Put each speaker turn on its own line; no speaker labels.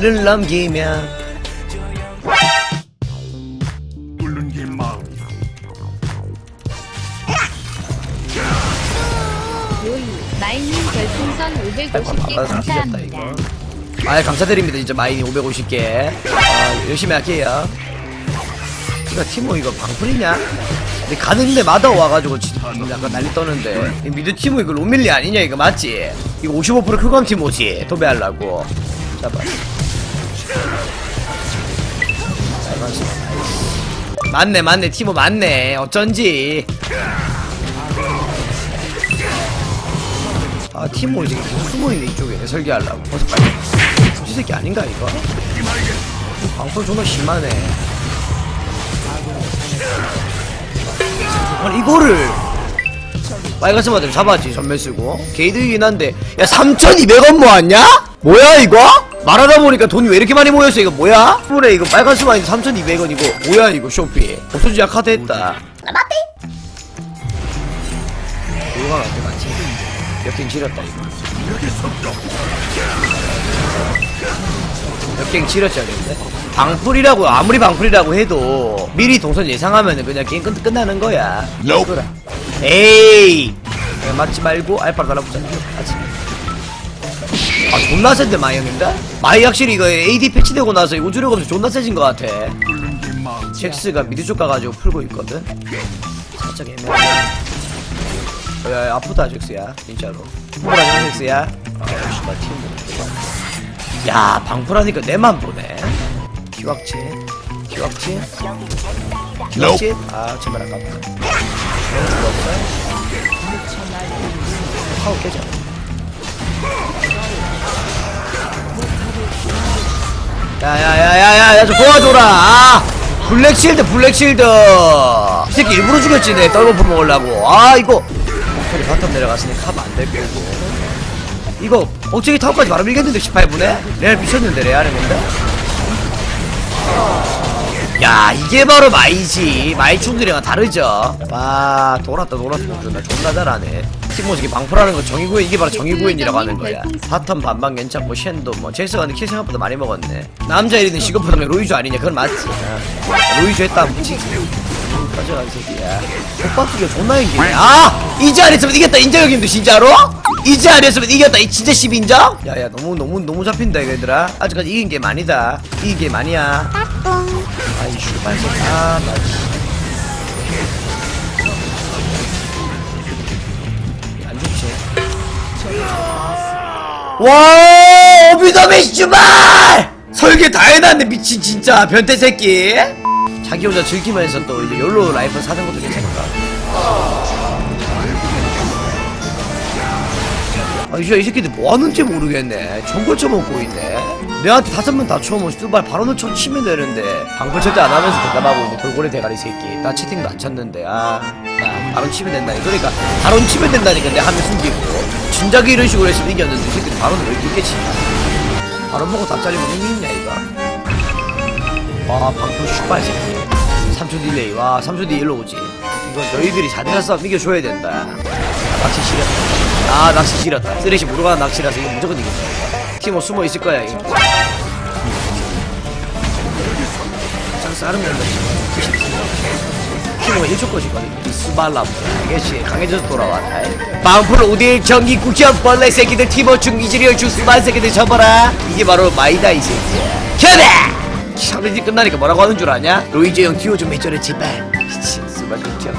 를 넘기면
뚫는 게 마음.
요이 마이님 별풍선 550개
받아서
감사합니다.
이거. 아 감사드립니다 진짜 마이니 550개 아 열심히 할게요 이거 티모 이거 방풀이냐? 근데 가는 데 마다 와가지고 진짜 약간 난리 떠는데 이 미드 티모 이거 로밀리 아니냐 이거 맞지? 이거 55% 크건 티모지 도배하려고 잡아. 맞네 맞네. 티모 맞네. 어쩐지. 아 티모 계속 숨어있네 이쪽에. 설계하려고. 이 새끼 아닌가 이거? 방송 존나 심하네. 아니 이거를. 빨간색만 잡았지 전멸 쓰고. 게이드이긴 한데. 야 3200원 모았냐? 뭐야 이거? 말하다 보니까 돈이 왜 이렇게 많이 모였어? 이거 뭐야? 그래 이거 빨간 수만 3200원 이거 뭐야 이거 쇼피? 없어지 약하다 했다. 이거가 맞지 맞지 역행 지렸다 이거. 역행 지렸지 않는데? 방풀이라고 아무리 방풀이라고 해도 미리 동선 예상하면은 그냥 게임 끝, 끝나는 거야. 그래. 에이! 그냥 맞지 말고 알파로 달라붙자. 맞지 아 존나 센데 마이 형인데? 마이 확실히 이거 AD 패치되고 나서 우주력 없이 존나 세진 것 같아. 잭스가 미드 쪽 가가지고 풀고 있거든? 살짝 애매하네 어, 야, 야 아프다 잭스야. 진짜로. 뭐라 잭스야. 아 씨발 팀. 야 방풀하니까 내만 보네. 기왁치. 기왁치. 기왁치? 아 제발 아깝다. 죽었어 하고 깨자 야야야야야 야 좀 도와줘라. 아 블랙실드 블랙실드. 이 새끼 일부러 죽였지 내 떨버프 먹으려고. 아 이거. 목소리 바텀 내려갔으니 카면 안 될 거고. 이거 억제기 타워까지 바로 밀겠는데 18분에? 레알 미쳤는데 레알은 근데? 야 이게 바로 마이지. 마이 충들이랑 다르죠? 와 돌았다 돌았다 나 존나 잘하네. 티모스기 방풀하는 거 정의구현 이게 바로 정의구현이라고 하는 거야. 바텀 반반 괜찮고 쉔도 뭐 잭스가 근데 킬 생각보다 많이 먹었네. 남자 1위는 시급보다면 로이조 아니냐? 그건 맞지. 어. 로이조 했다 묻히지 가져가 이 새끼야. 오빠투기 존나 인기네. 아! 이제 안 했으면 이겼다 인정형님도 진짜로? 이제 안 했으면 이겼다 이 진짜 10인정? 야야 너무 너무 너무 잡힌다 얘들아. 아직까지 이긴 게 많이다. 이긴 게 많이야 아이 슈발 새끼 아 나. 안 좋지 와 오비더비 슈발 설계 다 해놨네 미친 진짜 변태 새끼 자기 혼자 즐기면서 또 이제 욜로 라이프 사는 것도 괜찮을까 아, 이제 이 새끼들 뭐 하는지 모르겠네. 정글 쳐먹고 있네. 내한테 다섯 명 다 쳐먹으면 씨발 바로는 쳐 치면 되는데 방풀 절대 안 하면서 대답하고 있는 돌고래 대가리 새끼. 나 채팅도 안 쳤는데 아, 나 바로 치면 된다니. 그러니까 바로 치면 된다니까 내 화면 숨기고. 진작에 이런 식으로 했으면 이겼는데 이 새끼들 바로는 왜 이렇게 있겠지? 바로 먹고 다 잘리면 의미 있냐 이거? 와 방풀 슈발 새끼. 3초 딜레이. 와 3초 뒤에 일로 오지. 이건 너희들이 자대가 싸움 이겨줘야 된다. 아, 낚시 싫었다. 아 낚시 싫었다. 쓰레쉬 무르가는 낚시라서 이거 무조건 이긴다. 티모 숨어 있을 거야 이거. 참 싸름 연다 티모가 1초 것이거든. 이 스발람. 알겠지? 강해져서 돌아왔다. 방풀 우딜 전기 국현 벌레 새끼들 티모 중기지리얼 주스발 새끼들 접어라. 이게 바로 마이다 이 새끼야. 켜라! 샤블리 끝나니까 뭐라고 하는 줄 아냐? 로이즈 형 듀오 좀 해줘라 제발. 미친 스발 좋죠.